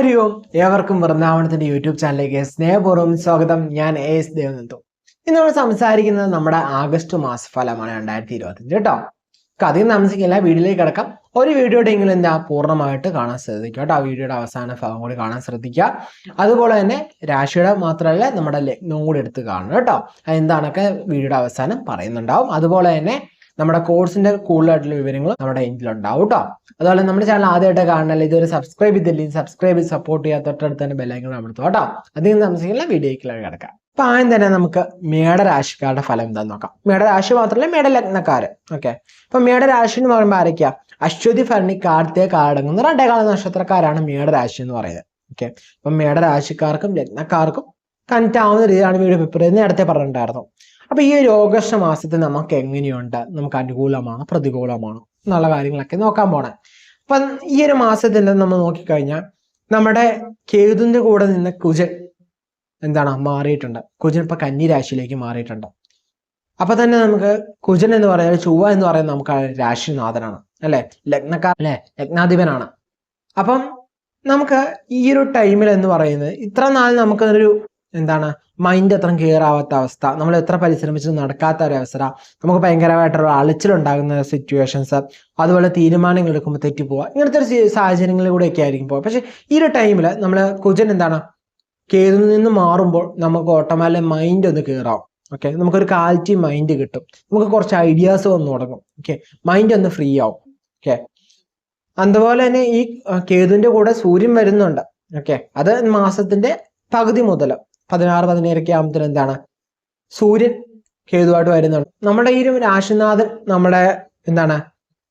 ഹരി ഓം ഏവർക്കും വൃന്ദാവനത്തിന്റെ യൂട്യൂബ് ചാനലിലേക്ക് സ്നേഹപൂർവം സ്വാഗതം. ഞാൻ എ എസ് ദേവനന്ദു. ഇന്ന് നമ്മൾ സംസാരിക്കുന്നത് നമ്മുടെ ആഗസ്റ്റ് മാസഫലമാണ് രണ്ടായിരത്തി ഇരുപത്തിയഞ്ച് കേട്ടോ. അധികം താമസിക്കില്ല വീഡിയോയിലേക്ക് കിടക്കാം. ഒരു വീഡിയോയുടെ എങ്കിലും എന്താ പൂർണമായിട്ട് കാണാൻ ശ്രദ്ധിക്കുക കേട്ടോ. ആ വീഡിയോയുടെ അവസാന ഭാഗം കൂടി കാണാൻ ശ്രദ്ധിക്കുക. അതുപോലെ തന്നെ രാശിയുടെ മാത്രമല്ല നമ്മുടെ ലഗ്നവും കൂടി എടുത്ത് കാണണം കേട്ടോ. അതെന്താണൊക്കെ വീഡിയോയുടെ അവസാനം പറയുന്നുണ്ടാവും. അതുപോലെ തന്നെ നമ്മുടെ കോഴ്സിന്റെ കൂടുതലായിട്ടുള്ള വിവരങ്ങൾ നമ്മുടെ എൻഡിലുണ്ടാവും കേട്ടോ അതുപോലെ നമ്മുടെ ചാനൽ ആദ്യമായിട്ട് കാണാനല്ല ഇതുവരെ സബ്സ്ക്രൈബ് ചെയ്തില്ലെങ്കിൽ സബ്സ്ക്രൈബ് ചെയ്ത് സപ്പോർട്ട് ചെയ്യാത്ത തൊട്ടടുത്ത് തന്നെ ബെല്ലൈക്കൺ അമർത്തുക കേട്ടോ അധികം താമസിക്കില്ല വീഡിയോയ്ക്കുള്ള കിടക്കാം. അപ്പൊ ആദ്യം തന്നെ നമുക്ക് മേടരാശിക്കാരുടെ ഫലം എന്താന്ന് നോക്കാം. മേടരാശി മാത്രമല്ല മേടലഗ്നക്കാര്. ഓക്കെ അപ്പൊ മേടരാശി എന്ന് പറയുമ്പോൾ ആരൊക്കെയാ? അശ്വതി ഭരണി കാർത്തിക കാടങ്ങുന്ന രണ്ടേകാല നക്ഷത്രക്കാരാണ് മേടരാശി എന്ന് പറയുന്നത്. ഓക്കെ അപ്പൊ മേടരാശിക്കാർക്കും ലഗ്നക്കാർക്കും കണക്റ്റ് ആവുന്ന രീതിയിലാണ് വീഡിയോ പേപ്പർ നേരത്തെ പറഞ്ഞിട്ടുണ്ടായിരുന്നു. അപ്പൊ ഈ ഒരു ഓഗസ്റ്റ് മാസത്തിൽ നമുക്ക് എങ്ങനെയുണ്ട്? നമുക്ക് അനുകൂലമാണോ പ്രതികൂലമാണോ? എന്നുള്ള കാര്യങ്ങളൊക്കെ നോക്കാൻ പോണേ. അപ്പൊ ഈ ഒരു മാസത്തിൽ നമ്മൾ നോക്കിക്കഴിഞ്ഞാൽ നമ്മുടെ കേതുവിന്റെ കൂടെ നിന്ന് കുജൻ എന്താണ് മാറിയിട്ടുണ്ട്. കുജൻ ഇപ്പൊ കന്നിരാശിയിലേക്ക് മാറിയിട്ടുണ്ട്. അപ്പൊ തന്നെ നമുക്ക് കുജൻ എന്ന് പറയുന്നത് ചൊവ്വ എന്ന് പറയുന്നത് നമുക്ക് രാശിനാഥനാണ് അല്ലെ? ലഗ്നക്കാർ അല്ലെ? ലഗ്നാധിപനാണ്. അപ്പം നമുക്ക് ഈ ഒരു ടൈമിൽ എന്ന് പറയുന്നത് ഇത്ര നാൾ നമുക്കൊരു എന്താണ്? മൈൻഡ് അത്ര ക്ലിയർ ആവാത്ത അവസ്ഥ. നമ്മൾ എത്ര പരിശ്രമിച്ചും നടക്കാത്ത ഒരു അവസ്ഥ. നമുക്ക് ഭയങ്കരമായിട്ടുള്ള അലച്ചിലുണ്ടാകുന്ന സിറ്റുവേഷൻസ് അതുപോലെ തീരുമാനങ്ങൾ എടുക്കുമ്പോൾ തെറ്റിപ്പോവുക ഇങ്ങനത്തെ ഒരു സാഹചര്യങ്ങളിലൂടെയൊക്കെ ആയിരിക്കും പോവുക. പക്ഷെ ഈ ഒരു ടൈമിൽ നമ്മൾ കുജൻ എന്താണ്? കേതിൽ നിന്ന് മാറുമ്പോൾ നമുക്ക് ഓട്ടോമാറ്റിക് മൈൻഡ് ഒന്ന് ക്ലിയർ ആവും. ഓക്കെ നമുക്കൊരു കാലിറ്റി മൈൻഡ് കിട്ടും. നമുക്ക് കുറച്ച് ഐഡിയാസ് വന്നു തുടങ്ങും. ഓക്കെ മൈൻഡ് ഒന്ന് ഫ്രീ ആവും. ഓക്കെ അതുപോലെ തന്നെ ഈ കേതുവിന്റെ കൂടെ സൂര്യൻ വരുന്നുണ്ട്. ഓക്കെ അത് മാസത്തിന്റെ പകുതി മുതൽ പതിനാറ് പതിനേഴൊക്കെ ആകുമ്പോൾ എന്താണ്? സൂര്യൻ കേതുവായിട്ട് വരുന്നുണ്ട് നമ്മുടെ ഈ ഒരു രാശിനാഥൻ നമ്മുടെ എന്താണ്?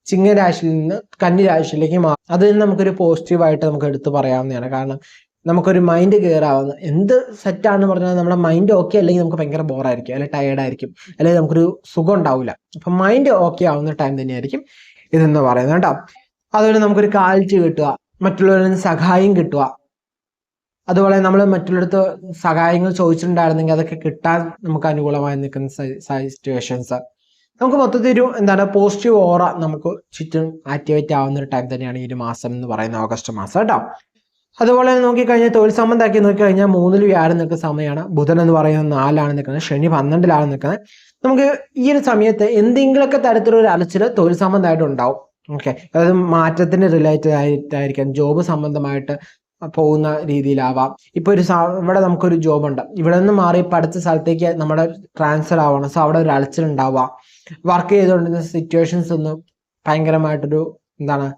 ചിങ്ങരാശിയിൽ നിന്ന് കന്നി രാശിയിലേക്ക് മാറും. അതിൽ നിന്ന് നമുക്കൊരു പോസിറ്റീവായിട്ട് നമുക്ക് എടുത്തു പറയാവുന്നതാണ്. കാരണം നമുക്കൊരു മൈൻഡ് കെയർ ആവുന്ന എന്ത് സെറ്റാണെന്ന് പറഞ്ഞാൽ നമ്മുടെ മൈൻഡ് ഓക്കെ അല്ലെങ്കിൽ നമുക്ക് ഭയങ്കര ബോറായിരിക്കും അല്ലെങ്കിൽ ടയേർഡ് ആയിരിക്കും. അല്ലെങ്കിൽ നമുക്കൊരു സുഖം ഉണ്ടാവില്ല അപ്പം മൈൻഡ് ഓക്കെ ആവുന്ന ടൈം തന്നെയായിരിക്കും ഇതെന്ന് പറയുന്നത് കേട്ടോ. അതുപോലെ നമുക്കൊരു കാഴ്ച കിട്ടുക. മറ്റുള്ളവരിൽ നിന്ന് സഹായം കിട്ടുക. അതുപോലെ നമ്മൾ മറ്റുള്ളടത്ത് സഹായങ്ങൾ ചോദിച്ചിട്ടുണ്ടായിരുന്നെങ്കിൽ അതൊക്കെ കിട്ടാൻ നമുക്ക് അനുകൂലമായി നിൽക്കുന്ന സിറ്റുവേഷൻസ് നമുക്ക് മൊത്തത്തിൽ ഒരു എന്താണ് പോസിറ്റീവ് ഓറ നമുക്ക് ചുറ്റും ആക്ടിവേറ്റ് ആവുന്ന ഒരു ടൈം തന്നെയാണ് ഈ ഒരു മാസം എന്ന് പറയുന്ന ഓഗസ്റ്റ് മാസം കേട്ടോ. അതുപോലെ നോക്കിക്കഴിഞ്ഞാൽ തൊഴിൽ സംബന്ധമാക്കി നോക്കിക്കഴിഞ്ഞാൽ മൂന്നിൽ വ്യാഴം നിൽക്കുന്ന സമയമാണ്. ബുധൻ എന്ന് പറയുന്നത് നാലാണ് നിൽക്കുന്നത്. ശനി പന്ത്രണ്ടിലാണ് നിൽക്കുന്നത്. നമുക്ക് ഈ ഒരു സമയത്ത് എന്തെങ്കിലുമൊക്കെ തരത്തിലൊരു അലച്ചിൽ തൊഴിൽ സംബന്ധമായിട്ട് ഉണ്ടാവും. ഓക്കെ അതായത് മാറ്റത്തിന് റിലേറ്റഡ് ആയിട്ടായിരിക്കാം ജോബ് സംബന്ധമായിട്ട് പോകുന്ന രീതിയിലാവാം. ഇപ്പൊ ഒരു ഇവിടെ നമുക്കൊരു ജോബ് ഉണ്ട്. ഇവിടെ നിന്ന് മാറി പഠിച്ച അടുത്ത സ്ഥലത്തേക്ക് നമ്മുടെ ട്രാൻസ്ഫർ ആവണം. സോ അവിടെ ഒരു അലച്ചിൽ ഉണ്ടാവാം. വർക്ക് ചെയ്തുകൊണ്ടിരുന്ന സിറ്റുവേഷൻസ് ഒന്നും ഭയങ്കരമായിട്ടൊരു എന്താണ്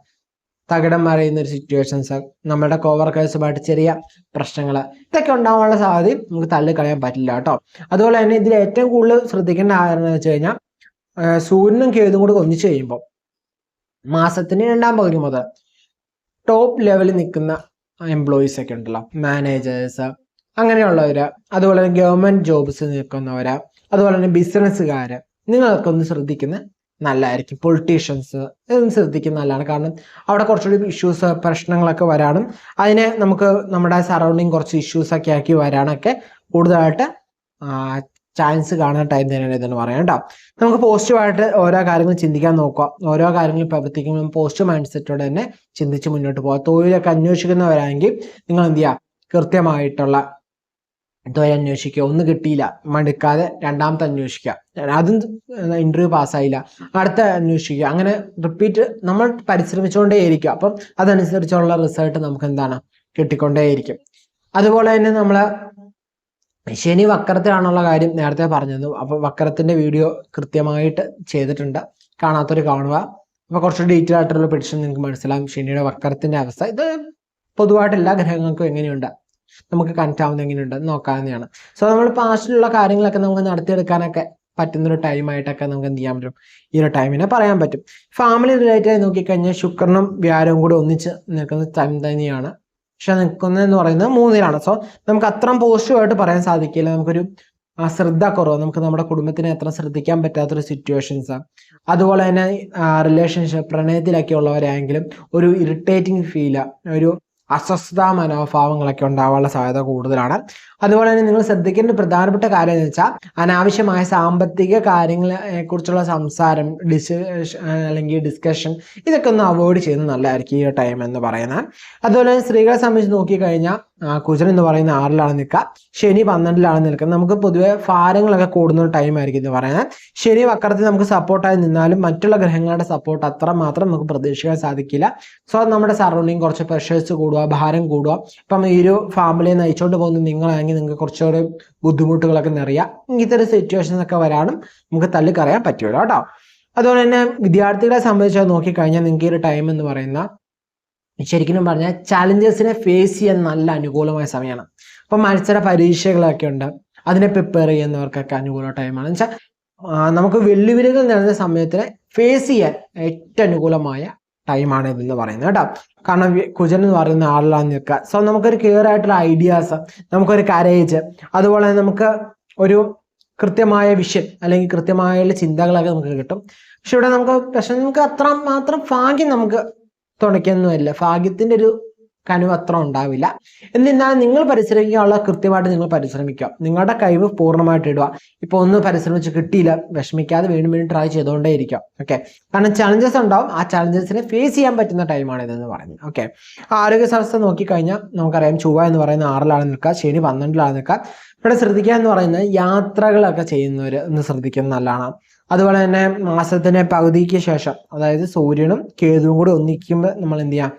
തകിടം മറിയുന്ന ഒരു സിറ്റുവേഷൻസ് നമ്മുടെ കോവർക്കേഴ്സുമായിട്ട് ചെറിയ പ്രശ്നങ്ങൾ ഇതൊക്കെ ഉണ്ടാവാനുള്ള സാധ്യത നമുക്ക് തള്ളിക്കളയാൻ പറ്റില്ല കേട്ടോ. അതുപോലെ തന്നെ ഇതിൽ ഏറ്റവും കൂടുതൽ ശ്രദ്ധിക്കേണ്ട ആരെന്ന് വെച്ച് കഴിഞ്ഞാൽ സൂര്യനും കേതും കൂടി ഒന്നിച്ചു കഴിയുമ്പോൾ മാസത്തിന് രണ്ടാം പകുതി മുതൽ ടോപ്പ് ലെവലിൽ നിൽക്കുന്ന എംപ്ലോയീസ് ഒക്കെ ഉണ്ടല്ലോ. മാനേജേഴ്സ് അങ്ങനെയുള്ളവര് അതുപോലെ തന്നെ ഗവൺമെന്റ് ജോബ്സ് നിൽക്കുന്നവര് അതുപോലെ തന്നെ ബിസിനസ്സുകാര് നിങ്ങളൊക്കെ ഒന്ന് ശ്രദ്ധിക്കുന്ന നല്ലതായിരിക്കും. പൊളിറ്റീഷ്യൻസ് ഇതൊന്ന് ശ്രദ്ധിക്കുന്ന നല്ലതാണ്. കാരണം അവിടെ കുറച്ചുകൂടി ഇഷ്യൂസ് പ്രശ്നങ്ങളൊക്കെ വരാനും അതിനെ നമുക്ക് നമ്മുടെ സറൗണ്ടിങ് കുറച്ച് ഇഷ്യൂസ് ഒക്കെ ആക്കി വരാനൊക്കെ കൂടുതലായിട്ട് ചാൻസ് കാണുന്ന ടൈം തന്നെയാണ് ഇതെന്ന് പറയാം കേട്ടോ. നമുക്ക് പോസിറ്റീവായിട്ട് ഓരോ കാര്യങ്ങൾ ചിന്തിക്കാൻ നോക്കുക ഓരോ കാര്യങ്ങൾ പ്രവർത്തിക്കുമ്പോൾ പോസിറ്റീവ് മൈൻഡ് സെറ്റോടെ തന്നെ ചിന്തിച്ച് മുന്നോട്ട് പോകാം. തൊഴിലൊക്കെ അന്വേഷിക്കുന്നവരാണെങ്കിൽ നിങ്ങൾ എന്ത് ചെയ്യുക കൃത്യമായിട്ടുള്ള തൊഴിൽ അന്വേഷിക്കുക. ഒന്ന് കിട്ടിയില്ല. മടുക്കാതെ രണ്ടാമത്തെ അന്വേഷിക്കുക. അതും ഇന്റർവ്യൂ പാസ്സായില്ല അടുത്ത അന്വേഷിക്കുക. അങ്ങനെ റിപ്പീറ്റ് നമ്മൾ പരിശ്രമിച്ചുകൊണ്ടേയിരിക്കുക അപ്പം അതനുസരിച്ചുള്ള റിസൾട്ട് നമുക്ക് എന്താണ്? കിട്ടിക്കൊണ്ടേയിരിക്കും. അതുപോലെ തന്നെ നമ്മൾ ശനി വക്രത്തിലാണുള്ള കാര്യം നേരത്തെ പറഞ്ഞത്. അപ്പൊ വക്രത്തിന്റെ വീഡിയോ കൃത്യമായിട്ട് ചെയ്തിട്ടുണ്ട്. കാണാത്തൊരു കാണുക. അപ്പൊ കുറച്ച് ഡീറ്റെയിൽ ആയിട്ടുള്ള പെഡിഷൻ നിങ്ങൾക്ക് മനസ്സിലാകും ശനിയുടെ വക്രത്തിന്റെ അവസ്ഥ. ഇത് പൊതുവായിട്ട് എല്ലാ ഗ്രഹങ്ങൾക്കും എങ്ങനെയുണ്ട്? നമുക്ക് കണക്ട് ആവുന്ന എങ്ങനെയുണ്ട്? നോക്കാവുന്നതാണ്. സോ നമ്മൾ പാസ്റ്റിലുള്ള കാര്യങ്ങളൊക്കെ നമുക്ക് നടത്തിയെടുക്കാനൊക്കെ പറ്റുന്ന ഒരു ടൈമായിട്ടൊക്കെ നമുക്ക് എന്ത് ചെയ്യാൻ പറ്റും? ഈ ഒരു ടൈമിനെ പറയാൻ പറ്റും. ഫാമിലി റിലേറ്റഡ് ആയി നോക്കിക്കഴിഞ്ഞാൽ ശുക്രനും വ്യാരവും കൂടെ ഒന്നിച്ച് നിൽക്കുന്ന ടൈം തന്നെയാണ് പക്ഷെ നിൽക്കുന്നതെന്ന് പറയുന്നത് മൂന്നിലാണ്. സോ നമുക്ക് അത്രയും പോസിറ്റീവായിട്ട് പറയാൻ സാധിക്കില്ല. നമുക്കൊരു ശ്രദ്ധ കുറവ്. നമുക്ക് നമ്മുടെ കുടുംബത്തിനെ അത്ര ശ്രദ്ധിക്കാൻ പറ്റാത്തൊരു സിറ്റുവേഷൻസ് അതുപോലെ തന്നെ റിലേഷൻഷിപ്പ് പ്രണയത്തിലൊക്കെ ഉള്ളവരാണെങ്കിലും ഒരു ഇറിറ്റേറ്റിംഗ് ഫീൽ ഒരു അസ്വസ്ഥതാ മനോഭാവങ്ങളൊക്കെ ഉണ്ടാവാനുള്ള സാധ്യത കൂടുതലാണ്. അതുപോലെ തന്നെ നിങ്ങൾ ശ്രദ്ധിക്കേണ്ട പ്രധാനപ്പെട്ട കാര്യം എന്ന് വെച്ചാൽ അനാവശ്യമായ സാമ്പത്തിക കാര്യങ്ങളെ കുറിച്ചുള്ള സംസാരം ഡിസ് അല്ലെങ്കിൽ ഡിസ്കഷൻ ഇതൊക്കെ ഒന്ന് അവോയ്ഡ് ചെയ്യുന്നത് നല്ലതായിരിക്കും ഈ ടൈം എന്ന് പറയുന്നത്. അതുപോലെ തന്നെ സ്ത്രീകളെ സംബന്ധിച്ച് നോക്കിക്കഴിഞ്ഞാൽ കുജൻ എന്ന് പറയുന്ന ആറിലാണ് നിൽക്കുക. ശനി പന്ത്രണ്ടിലാണ് നിൽക്കുന്നത് നമുക്ക് പൊതുവെ ഭാരങ്ങളൊക്കെ കൂടുന്ന ടൈം ആയിരിക്കും എന്ന് പറയുന്നത്. ശനി വക്രത്തിൽ നമുക്ക് സപ്പോർട്ടായി നിന്നാലും മറ്റുള്ള ഗ്രഹങ്ങളുടെ സപ്പോർട്ട് അത്ര മാത്രം നമുക്ക് പ്രതീക്ഷിക്കാൻ സാധിക്കില്ല. സോ നമ്മുടെ സറൗണ്ടിങ് കുറച്ച് പ്രഷേഴ്സ് കൂടുക ഭാരം കൂടുക. ഇപ്പം ഈ ഒരു ഫാമിലിയെ നയിച്ചുകൊണ്ട് പോകുന്ന നിങ്ങളാണെങ്കിൽ നിങ്ങൾക്ക് കുറച്ചുകൂടി ബുദ്ധിമുട്ടുകളൊക്കെ നിറയുക. ഇങ്ങനത്തെ ഒരു സിറ്റുവേഷൻസ് ഒക്കെ വരാനും നമുക്ക് തള്ളിക്കറിയാൻ പറ്റുമല്ലോ കേട്ടോ. അതുപോലെ തന്നെ വിദ്യാർത്ഥികളെ സംബന്ധിച്ച് നോക്കിക്കഴിഞ്ഞാൽ നിങ്ങൾക്ക് ഈ ഒരു ടൈം എന്ന് പറയുന്ന ശരിക്കും പറഞ്ഞാൽ ചാലഞ്ചേഴ്സിനെ ഫേസ് ചെയ്യാൻ നല്ല അനുകൂലമായ സമയമാണ്. അപ്പം മത്സര പരീക്ഷകളൊക്കെ ഉണ്ട്. അതിനെ പ്രിപ്പയർ ചെയ്യുന്നവർക്കൊക്കെ അനുകൂല ടൈമാണ് വെച്ചാൽ നമുക്ക് വെല്ലുവിളികൾ നിറഞ്ഞ സമയത്തിനെ ഫേസ് ചെയ്യാൻ ഏറ്റവും അനുകൂലമായ ടൈമാണ് ഇതെന്ന് പറയുന്നത് കേട്ടോ. കാരണം കുജൻ എന്ന് പറയുന്ന ആളിലാണ് നിൽക്കുക. സോ നമുക്കൊരു ക്ലിയർ ആയിട്ടുള്ള ഐഡിയാസ് നമുക്കൊരു കരേജ് അതുപോലെ നമുക്ക് ഒരു കൃത്യമായ വിഷൻ അല്ലെങ്കിൽ കൃത്യമായുള്ള ചിന്തകളൊക്കെ നമുക്ക് കിട്ടും. പക്ഷെ ഇവിടെ നമുക്ക് പക്ഷെ നമുക്ക് അത്ര മാത്രം ഭാഗ്യം നമുക്ക് തുണയ്ക്കൊന്നുമില്ല. ഭാഗ്യത്തിന്റെ ഒരു കനുവ് അത്ര ഉണ്ടാവില്ല. എന്നിരുന്നാലും നിങ്ങൾ പരിശ്രമിക്കാനുള്ള കൃത്യമായിട്ട് നിങ്ങൾ പരിശ്രമിക്കുക. നിങ്ങളുടെ കഴിവ് പൂർണമായിട്ട് ഇടുക. ഇപ്പൊ ഒന്ന് പരിശ്രമിച്ച് കിട്ടിയില്ല. വിഷമിക്കാതെ വീണ്ടും വീണ്ടും ട്രൈ ചെയ്തുകൊണ്ടേ ഇരിക്കുക ഓക്കെ കാരണം ചലഞ്ചസ് ഉണ്ടാവും. ആ ചലഞ്ചസിനെ ഫേസ് ചെയ്യാൻ പറ്റുന്ന ടൈമാണ് ഇതെന്ന് പറയുന്നത്. ഓക്കെ ആരോഗ്യ സംസ്ഥ നോക്കിക്കഴിഞ്ഞാൽ നമുക്കറിയാം ചൊവ്വ എന്ന് പറയുന്ന ആറിലാണ് നിൽക്കുക. ശനി പന്ത്രണ്ടിലാണ് നിൽക്കുക. ഇവിടെ ശ്രദ്ധിക്കുക എന്ന് പറയുന്നത് യാത്രകളൊക്കെ ചെയ്യുന്നവർ ഒന്ന് ശ്രദ്ധിക്കുന്നത് നല്ലതാണ്. അതുപോലെ തന്നെ മാസത്തിന്റെ പകുതിക്ക് ശേഷം അതായത് സൂര്യനും കേതുവും കൂടി ഒന്നിക്കുമ്പോൾ നമ്മൾ എന്ത് ചെയ്യാം?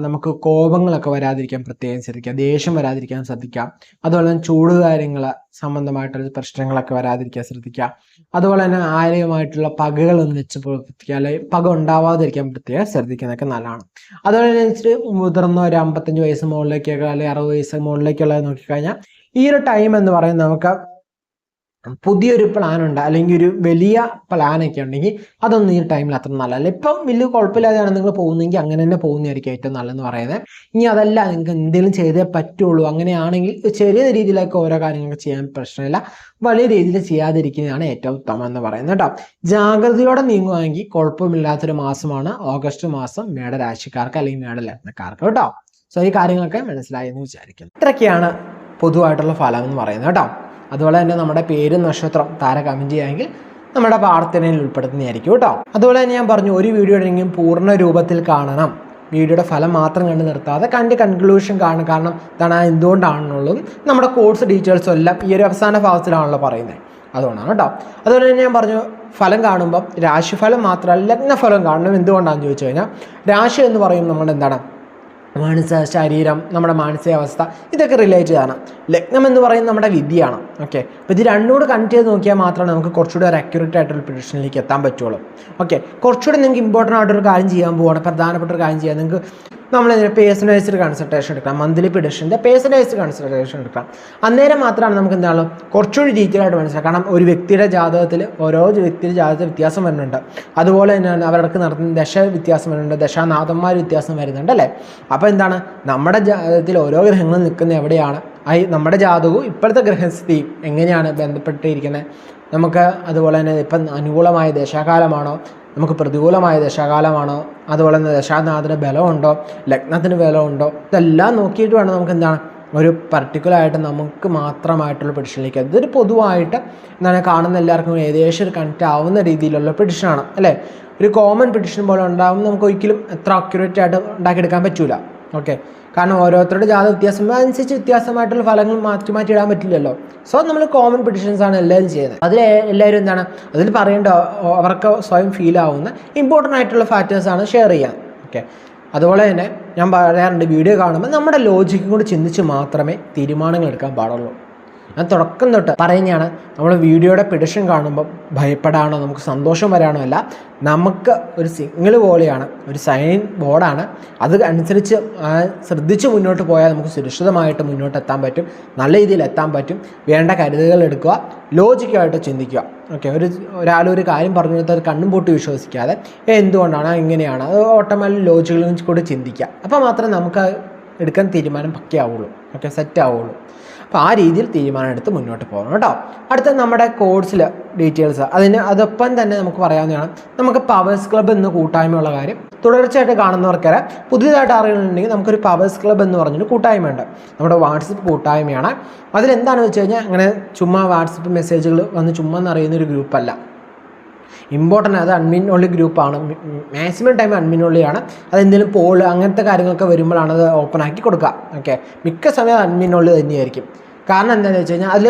നമുക്ക് കോപങ്ങളൊക്കെ വരാതിരിക്കാൻ പ്രത്യേകം ശ്രദ്ധിക്കുക ദേഷ്യം വരാതിരിക്കാൻ ശ്രദ്ധിക്കുക അതുപോലെ തന്നെ ചൂട് കാര്യങ്ങൾ സംബന്ധമായിട്ടുള്ള പ്രശ്നങ്ങളൊക്കെ വരാതിരിക്കാൻ ശ്രദ്ധിക്കുക അതുപോലെ തന്നെ ആരെയുമായിട്ടുള്ള പകകളൊന്നും വെച്ച് പ്രവർത്തിക്കുക അല്ലെങ്കിൽ പക ഉണ്ടാവാതിരിക്കാൻ പ്രത്യേകം ശ്രദ്ധിക്കുന്നതൊക്കെ നല്ലതാണ്. അതുപോലെ തന്നെ മുതിർന്ന ഒരു അമ്പത്തഞ്ച് വയസ്സ് മുകളിലേക്കൊക്കെ അല്ലെങ്കിൽ അറുപത് വയസ്സ് മുകളിലേക്കുള്ളത് നോക്കിക്കഴിഞ്ഞാൽ ഈ ഒരു ടൈം എന്ന് പറയുന്നത് നമുക്ക് പുതിയൊരു പ്ലാൻ ഉണ്ട്. അല്ലെങ്കിൽ ഒരു വലിയ പ്ലാനൊക്കെ ഉണ്ടെങ്കിൽ അതൊന്നും ഈ ടൈമിൽ അത്ര നല്ലതല്ല. ഇപ്പം വലിയ കുഴപ്പമില്ലാതെയാണ് നിങ്ങൾ പോകുന്നതെങ്കിൽ അങ്ങനെ തന്നെ പോകുന്നതായിരിക്കും ഏറ്റവും നല്ലതെന്ന് പറയുന്നത്. ഇനി അതല്ല നിങ്ങൾക്ക് എന്തെങ്കിലും ചെയ്തേ പറ്റുള്ളൂ. അങ്ങനെയാണെങ്കിൽ ചെറിയ രീതിയിലൊക്കെ ഓരോ കാര്യങ്ങളൊക്കെ ചെയ്യാൻ പ്രശ്നമില്ല. വലിയ രീതിയിൽ ചെയ്യാതിരിക്കുന്നതാണ് ഏറ്റവും ഉത്തമം എന്ന് പറയുന്നത് കേട്ടോ. ജാഗ്രതയോടെ നീങ്ങുവാണെങ്കിൽ കുഴപ്പമില്ലാത്തൊരു മാസമാണ് ഓഗസ്റ്റ് മാസം മേടരാശിക്കാർക്ക് അല്ലെങ്കിൽ മേടലഗ്നക്കാർക്ക് കേട്ടോ. സോ ഈ കാര്യങ്ങളൊക്കെ മനസ്സിലായി എന്ന് വിചാരിക്കുന്നു. ഇത്രയൊക്കെയാണ് പൊതുവായിട്ടുള്ള ഫലം എന്ന് പറയുന്നത് കേട്ടോ. അതുപോലെ തന്നെ നമ്മുടെ പേരും നക്ഷത്രം താര കമന്റ് ചെയ്യുമെങ്കിൽ നമ്മുടെ പ്രാർത്ഥനയിൽ ഉൾപ്പെടുത്തുന്നതായിരിക്കും കേട്ടോ. അതുപോലെ തന്നെ ഞാൻ പറഞ്ഞു ഒരു വീഡിയോ ഉണ്ടെങ്കിൽ പൂർണ രൂപത്തിൽ കാണണം. വീഡിയോയുടെ ഫലം മാത്രം കണ്ട് നിർത്താതെ കണ്ട് കൺക്ലൂഷൻ കാണും. കാരണം ഇതാണ് എന്തുകൊണ്ടാണെന്നുള്ളതും നമ്മുടെ കോഴ്സ് ഡീറ്റെയിൽസും എല്ലാം ഈ ഒരു അവസാന ഭാഗത്തിലാണല്ലോ പറയുന്നത്. അതുകൊണ്ടാണ് കേട്ടോ. അതുപോലെ തന്നെ ഞാൻ പറഞ്ഞു ഫലം കാണുമ്പം രാശിഫലം മാത്രമല്ല ലഗ്നഫലം കാണണം. എന്തുകൊണ്ടാണെന്ന് ചോദിച്ചു കഴിഞ്ഞാൽ രാശി എന്ന് പറയുമ്പോൾ നമ്മൾ എന്താണ് മാനസ ശരീരം നമ്മുടെ മാനസികാവസ്ഥ ഇതൊക്കെ റിലേറ്റ് ചെയ്താണ്. ലഗ്നം എന്ന് പറയുന്നത് നമ്മുടെ വിദ്യയാണ് ഓക്കെ അപ്പോൾ ഇത് രണ്ടുകൂടെ കണക്ട് ചെയ്ത് നോക്കിയാൽ മാത്രമേ നമുക്ക് കുറച്ചുകൂടി ഒരു അക്യുറേറ്റ് ആയിട്ടുള്ള പ്രൊഡിഷനിലേക്ക് എത്താൻ പറ്റുള്ളൂ. ഓക്കെ കുറച്ചുകൂടി നിങ്ങൾക്ക് ഇമ്പോർട്ടന്റ് ആയിട്ടൊരു കാര്യം ചെയ്യാൻ പോവാണ് പ്രധാനപ്പെട്ട ഒരു കാര്യം ചെയ്യാൻ. നിങ്ങൾക്ക് നമ്മൾ പേഴ്സണലൈസ്ഡ് കൺസൾട്ടേഷൻ എടുക്കാം മന്ത്ലി പിഡിഷന്റെ പേഴ്സണലൈസ്ഡ് കൺസൾട്ടേഷൻ എടുക്കാം അന്നേരം മാത്രമാണ് നമുക്ക് എന്താണ് കുറച്ചുകൂടി ഡീറ്റെയിൽ ആയിട്ട് മനസ്സിലാക്കാം. കാരണം ഒരു വ്യക്തിയുടെ ജാതകത്തിൽ ഓരോ വ്യക്തിയുടെ ജാതകത്തിൽ വ്യത്യാസം വരുന്നുണ്ട്. അതുപോലെ തന്നെയാണ് അവർക്ക് നടത്തുന്ന ദശ വ്യത്യാസം വരുന്നുണ്ട്. ദശാനാഥന്മാർ വ്യത്യാസം വരുന്നുണ്ട് അല്ലേ? അപ്പോൾ എന്താണ്? നമ്മുടെ ജാതകത്തിൽ ഓരോ ഗ്രഹങ്ങളും നിൽക്കുന്ന എവിടെയാണ്? നമ്മുടെ ജാതകവും ഇപ്പോഴത്തെ ഗ്രഹസ്ഥിതിയും എങ്ങനെയാണ് ബന്ധപ്പെട്ടിരിക്കുന്നത്? നമുക്ക് അതുപോലെ തന്നെ ഇപ്പം അനുകൂലമായ ദശാകാലമാണോ? നമുക്ക് പ്രതികൂലമായ ദശാകാലമാണോ. അതുപോലെ തന്നെ ദശാനാഥന് ബലമുണ്ടോ? ലഗ്നത്തിന് ബലമുണ്ടോ? ഇതെല്ലാം നോക്കിയിട്ട് വേണം നമുക്ക് എന്താണ്? ഒരു പർട്ടിക്കുലർ ആയിട്ട് നമുക്ക് മാത്രമായിട്ടുള്ള പെഡിഷനിലേക്ക് ഇതൊരു പൊതുവായിട്ട് എന്താണ് കാണുന്ന എല്ലാവർക്കും ഏകദേശം ഒരു കണക്റ്റ് ആവുന്ന രീതിയിലുള്ള പെഡിഷനാണ് അല്ലേ? ഒരു കോമൺ പെഡിഷൻ പോലെ ഉണ്ടാകുമ്പോൾ നമുക്ക് ഒരിക്കലും എത്ര അക്യുറേറ്റ് ആയിട്ട് ഉണ്ടാക്കിയെടുക്കാൻ പറ്റൂല. ഓക്കെ കാരണം ഓരോരുത്തരുടെ ജാത വ്യത്യാസം അനുസരിച്ച് വ്യത്യാസമായിട്ടുള്ള ഫലങ്ങൾ മാറ്റി മാറ്റി ഇടാൻ പറ്റില്ലല്ലോ. സോ നമ്മൾ കോമൺ പെഡിഷൻസ് ആണ് എല്ലാവരും ചെയ്യുന്നത്. അതിൽ എല്ലാവരും എന്താണ്? അതിൽ പറയേണ്ട അവർക്ക് സ്വയം ഫീൽ ആവുന്ന ഇമ്പോർട്ടന്റ് ആയിട്ടുള്ള ഫാക്ടേഴ്സ് ആണ് ഷെയർ ചെയ്യാൻ ഓക്കെ അതുപോലെ തന്നെ ഞാൻ പറയാറുണ്ട് വീഡിയോ കാണുമ്പോൾ നമ്മുടെ ലോജിക്കും കൂടി ചിന്തിച്ച് മാത്രമേ തീരുമാനങ്ങൾ എടുക്കാൻ പാടുള്ളൂ. ഞാൻ തുടക്കം തൊട്ട് പറയുന്നതാണ് നമ്മൾ വീഡിയോയുടെ പിടിഷൻ കാണുമ്പോൾ ഭയപ്പെടാനോ നമുക്ക് സന്തോഷം വരാനോ അല്ല. നമുക്ക് ഒരു സിഗ്നൽ പോലെയാണ് ഒരു സൈൻ ബോർഡാണ് അത് അനുസരിച്ച് ശ്രദ്ധിച്ച് മുന്നോട്ട് പോയാൽ നമുക്ക് സുരക്ഷിതമായിട്ട് മുന്നോട്ട് എത്താൻ പറ്റും. നല്ല രീതിയിൽ എത്താൻ പറ്റും. വേണ്ട കരുതലുകൾ എടുക്കുക. ലോജിക്കായിട്ട് ചിന്തിക്കുക. ഓക്കെ ഒരു ഒരാളൊരു കാര്യം പറഞ്ഞു കൊടുത്താൽ കണ്ണും പൂട്ടി വിശ്വസിക്കാതെ എന്തുകൊണ്ടാണ്? ഇങ്ങനെയാണ്. അത് ഓട്ടോമാറ്റിക് ലോജികളും കൂടി ചിന്തിക്കുക. അപ്പോൾ മാത്രമേ നമുക്ക് എടുക്കാൻ തീരുമാനം പക്കയാവുള്ളൂ. ഓക്കെ സെറ്റ് ആവുള്ളൂ. അപ്പോൾ ആ രീതിയിൽ തീരുമാനം എടുത്ത് മുന്നോട്ട് പോകണം കേട്ടോ. അടുത്ത നമ്മുടെ കോഴ്സിൽ ഡീറ്റെയിൽസ് അതിന് അതൊപ്പം തന്നെ നമുക്ക് പറയാവുന്നതാണ് നമുക്ക് പവേഴ്സ് ക്ലബ്ബ് എന്ന കൂട്ടായ്മയുള്ള കാര്യം. തുടർച്ചയായിട്ട് കാണുന്നവർക്കറിയാം പുതിയതായിട്ട് അറിയുന്നുണ്ടെങ്കിൽ നമുക്കൊരു പവേഴ്സ് ക്ലബ്ബ് എന്ന് പറഞ്ഞൊരു കൂട്ടായ്മയുണ്ട്. നമ്മുടെ വാട്സപ്പ് കൂട്ടായ്മയാണ്. അതിലെന്താണെന്ന് വെച്ച് കഴിഞ്ഞാൽ അങ്ങനെ ചുമ്മാ വാട്സപ്പ് മെസ്സേജുകൾ വന്ന് ചുമ്മാ എന്നറിയുന്ന ഒരു ഗ്രൂപ്പല്ല ഇമ്പോർട്ടന്റ് അത് അഡ്മിൻ ഓൺലി ഗ്രൂപ്പാണ് മാക്സിമം ടൈം അഡ്മിൻ ഉള്ളിയാണ്. അതെന്തെങ്കിലും പോൾ അങ്ങനത്തെ കാര്യങ്ങളൊക്കെ വരുമ്പോഴാണ് അത് ഓപ്പൺ ആക്കി കൊടുക്കുക. ഓക്കെ മിക്ക സമയം അഡ്മിൻ ഓൺലി തന്നെയായിരിക്കും. കാരണം എന്താണെന്ന് വെച്ച് കഴിഞ്ഞാൽ അതിൽ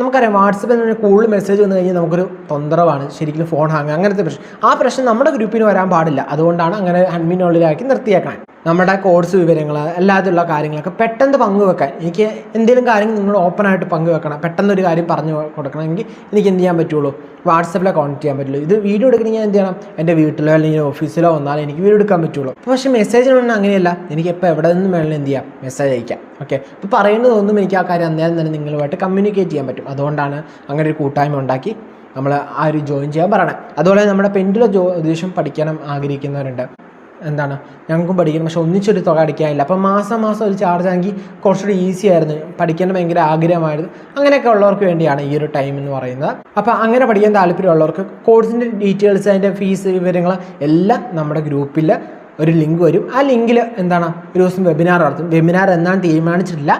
നമുക്കറിയാം വാട്സപ്പിൽ നിന്ന് കൂടുതൽ മെസ്സേജ് വന്നു കഴിഞ്ഞാൽ നമുക്കൊരു തൊന്തരവാണ്. ശരിക്കും ഫോൺ ഹാങ് അങ്ങനത്തെ പ്രശ്നം. ആ പ്രശ്നം നമ്മുടെ ഗ്രൂപ്പിന് വരാൻ പാടില്ല. അതുകൊണ്ടാണ് അങ്ങനെ അഡ്മിൻ ഉള്ളിലാക്കി നിർത്തിയേക്കാൻ നമ്മുടെ കോഴ്സ് വിവരങ്ങൾ അല്ലാതെയുള്ള കാര്യങ്ങളൊക്കെ പെട്ടെന്ന് പങ്കുവെക്കാൻ. എനിക്ക് എന്തെങ്കിലും കാര്യങ്ങൾ നിങ്ങൾ ഓപ്പണായിട്ട് പങ്കുവെക്കണം. പെട്ടെന്ന് ഒരു കാര്യം പറഞ്ഞു കൊടുക്കണമെങ്കിൽ എനിക്ക് എന്ത് ചെയ്യാൻ പറ്റുള്ളൂ? വാട്സപ്പിലെ കോൺടാക്ട് ചെയ്യാൻ പറ്റുള്ളൂ. ഇത് വീഡിയോ എടുക്കണമെങ്കിൽ ഞാൻ എന്ത് ചെയ്യണം? എന്റെ വീട്ടിലോ അല്ലെങ്കിൽ ഓഫീസിലോ വന്നാൽ എനിക്ക് വീഡിയോ എടുക്കാൻ പറ്റുള്ളൂ. പക്ഷേ മെസ്സേജിനൊന്നും അങ്ങനെയല്ല. എനിക്ക് എപ്പോൾ എവിടെ നിന്നും വേണമെങ്കിലും എന്ത് ചെയ്യാം? മെസ്സേജ് അയക്കാം. ഓക്കെ ഇപ്പോൾ പറയുന്നതൊന്നും എനിക്ക് ആ കാര്യം അന്നേരം തന്നെ നിങ്ങളുമായിട്ട് കമ്മ്യൂണിക്കേറ്റ് ചെയ്യാൻ പറ്റും. അതുകൊണ്ടാണ് അങ്ങനെ ഒരു കൂട്ടായ്മ ഉണ്ടാക്കി നമ്മൾ ആ ഒരു ജോയിൻ ചെയ്യാൻ പറയണം. അതുപോലെ നമ്മുടെ പെൻഡിലോ ജ്യോതിഷം പഠിക്കണം ആഗ്രഹിക്കുന്നവരുണ്ട്. എന്താണ് ഞങ്ങൾക്കും പഠിക്കണം പക്ഷെ ഒന്നിച്ചൊരു തുക അടിക്കാനില്ല അപ്പം മാസം മാസം ഒരു ചാർജ് ആണെങ്കിൽ കുറച്ചുകൂടി ഈസി ആയിരുന്നു. പഠിക്കാൻ ഭയങ്കര ആഗ്രഹമായിരുന്നു. അങ്ങനെയൊക്കെ ഉള്ളവർക്ക് വേണ്ടിയാണ് ഈ ഒരു ടൈം എന്ന് പറയുന്നത്. അപ്പോൾ അങ്ങനെ പഠിക്കാൻ താല്പര്യമുള്ളവർക്ക് കോഴ്സിന്റെ ഡീറ്റെയിൽസ് അതിന്റെ ഫീസ് വിവരങ്ങൾ എല്ലാം നമ്മുടെ ഗ്രൂപ്പിൽ ഒരു ലിങ്ക് വരും. ആ ലിങ്കിൽ എന്താണ് ഒരു ദിവസം വെബിനാർ നടത്തും. വെബിനാർ എന്നാണ് തീരുമാനിച്ചിട്ടില്ല.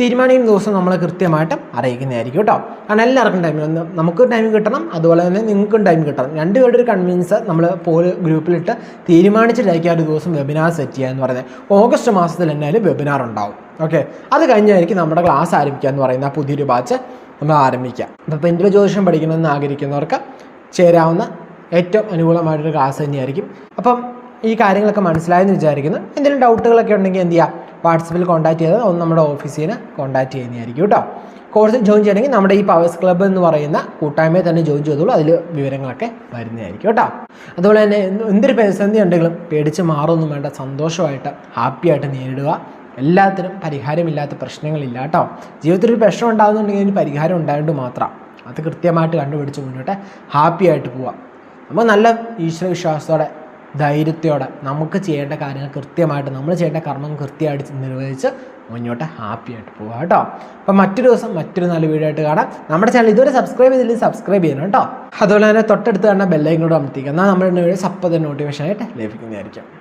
തീരുമാനിക്കുന്ന ദിവസം നമ്മളെ കൃത്യമായിട്ട് അറിയിക്കുന്നതായിരിക്കും കേട്ടോ. കാരണം എല്ലാവർക്കും ടൈം നമുക്ക് ടൈം കിട്ടണം അതുപോലെ തന്നെ നിങ്ങൾക്കും ടൈം കിട്ടണം. രണ്ടുപേരുടെ ഒരു കൺവീൻസ് നമ്മൾ പോൾ ഗ്രൂപ്പിലിട്ട് തീരുമാനിച്ചിട്ടായിരിക്കും ആ ഒരു ദിവസം വെബിനാർ സെറ്റ് ചെയ്യുക എന്ന് പറയുന്നത്. ഓഗസ്റ്റ് മാസത്തിൽ എന്നാലും വെബിനാർ ഉണ്ടാവും. ഓക്കെ അത് കഴിഞ്ഞായിരിക്കും നമ്മുടെ ക്ലാസ് ആരംഭിക്കുക എന്ന് പറയുന്ന പുതിയൊരു ബാച്ച് നമ്മൾ ആരംഭിക്കാം അപ്പോൾ പെൻഡിൽ ജ്യോതിഷം പഠിക്കണമെന്ന് ആഗ്രഹിക്കുന്നവർക്ക് ചേരാവുന്ന ഏറ്റവും അനുകൂലമായിട്ടൊരു ക്ലാസ് തന്നെയായിരിക്കും. അപ്പം ഈ കാര്യങ്ങളൊക്കെ മനസ്സിലായെന്ന് വിചാരിക്കുന്നു. എന്തെങ്കിലും ഡൗട്ടുകളൊക്കെ ഉണ്ടെങ്കിൽ എന്ത് ചെയ്യുക വാട്സപ്പിൽ കോൺടാക്ട് ചെയ്താൽ ഒന്ന് നമ്മുടെ ഓഫീസിൽ കോൺടാക്ട് ചെയ്യുന്നതായിരിക്കും കേട്ടോ. കോഴ്സിൽ ജോയിൻ ചെയ്യണമെങ്കിൽ നമ്മുടെ ഈ പവേഴ്സ് ക്ലബ്ബ് എന്ന് പറയുന്ന കൂട്ടായ്മയെ തന്നെ ജോയിൻ ചെയ്തോളൂ. അതിൽ വിവരങ്ങളൊക്കെ വരുന്നതായിരിക്കും കേട്ടോ. അതുപോലെ തന്നെ എന്തൊരു പ്രതിസന്ധി ഉണ്ടെങ്കിലും പേടിച്ച് മാറൊന്നും വേണ്ട. സന്തോഷമായിട്ട് ഹാപ്പിയായിട്ട് നേരിടുക. എല്ലാത്തിനും പരിഹാരമില്ലാത്ത പ്രശ്നങ്ങളില്ല കേട്ടോ. ജീവിതത്തിൽ ഒരു പ്രശ്നം ഉണ്ടാകുന്നുണ്ടെങ്കിൽ അതിന് പരിഹാരം ഉണ്ടായതുകൊണ്ട് മാത്രം. അത് കൃത്യമായിട്ട് കണ്ടുപിടിച്ച് മുന്നോട്ട് ഹാപ്പിയായിട്ട് പോവാം നമ്മൾ നല്ല ഈശ്വരവിശ്വാസത്തോടെ ധൈര്യത്തോടെ നമുക്ക് ചെയ്യേണ്ട കാര്യങ്ങൾ കൃത്യമായിട്ട് നമ്മൾ ചെയ്യേണ്ട കർമ്മം കൃത്യമായിട്ട് നിർവഹിച്ച് മുന്നോട്ട് ഹാപ്പി ആയിട്ട് പോവുക കേട്ടോ. അപ്പം മറ്റൊരു ദിവസം മറ്റൊരു നല്ല വീഡിയോ ആയിട്ട് കാണാം. നമ്മുടെ ചാനൽ ഇതുവരെ സബ്സ്ക്രൈബ് ചെയ്തില്ലെങ്കിൽ സബ്സ്ക്രൈബ് ചെയ്യണം കേട്ടോ. അതുപോലെ തന്നെ തൊട്ടടുത്ത് കാണുന്ന ബെല്ലൈക്കോട് അമർത്തിക്കുക. എന്നാൽ നമ്മുടെ വീഡിയോസ് അപ്പം തന്നെ നോട്ടിഫിക്കേഷൻ ആയിട്ട് ലഭിക്കുന്നതായിരിക്കും.